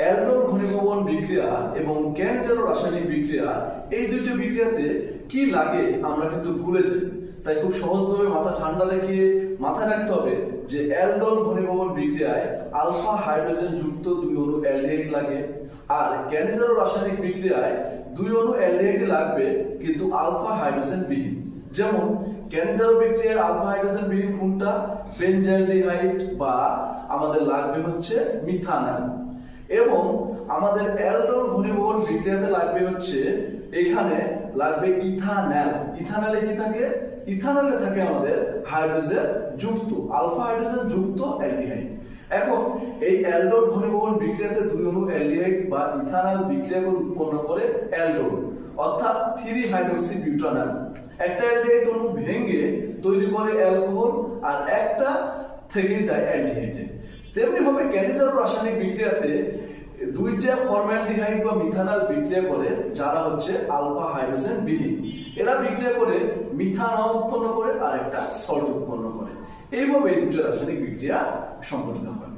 অ্যালডোর ঘনীভবন বিক্রিয়া এবং ক্যানজারো রাসায়নিক বিক্রিয়া, এই দুটো বিক্রিয়াতে কি লাগে আমরা কিন্তু ভুলে যাই। তাই খুব সহজভাবে মাথা ঠান্ডা রেখে মাথায় রাখতে হবে যে অ্যালডোল ঘনীভবন বিক্রিয়ায় আলফা হাইড্রোজেন যুক্ত দুই অণু অ্যালডিহাইড লাগে আর ক্যানজারো রাসায়নিক বিক্রিয়ায় দুই অণু অ্যালডিহাইড লাগবে কিন্তু আলফা হাইড্রোজেন বিহীন। যেমন ক্যানজারো বিক্রিয়ায় আলফা হাইড্রোজেন বিহীন কোনটা? বেনজাইলডিহাইড বা আমাদের লাগবে হচ্ছে মিথানল। এবং আমাদের অ্যালডোল ঘনীভবন বিক্রিয়াতে লাগবে হচ্ছে এখানে লাগবে ইথানল। ইথানলে কি থাকে? ইথানলে থাকে আমাদের হাইড্রোজেন যুক্ত, আলফা হাইড্রোজেন যুক্ত অ্যালডিহাইড। এখন এই অ্যালডোল ঘনীভবন বিক্রিয়াতে দুই অণু অ্যালডিহাইড বা ইথানল বিক্রিয়া করে উৎপন্ন করে অ্যালডোল অর্থাৎ থ্রি হাইড্রোক্সি বিউটানল। একটা অ্যালডিহাইড অণু ভেঙে তৈরি করে অ্যালকোহল আর একটা থেকে যায় অ্যালডিহাইডে। তেমনি ভাবে ক্যানিজার রাসায়নিক বিক্রিয়াতে দুইটা ফর্মালডিহাইড বা মিথানল বিক্রিয়া করে, যারা হচ্ছে আলফা হাইড্রোজেন বিহীন এরা বিক্রিয়া করে মিথানল উৎপন্ন করে আর একটা সল্ট উৎপন্ন করে। এইভাবে এই দুটো রাসায়নিক বিক্রিয়া সংঘটিত হয়।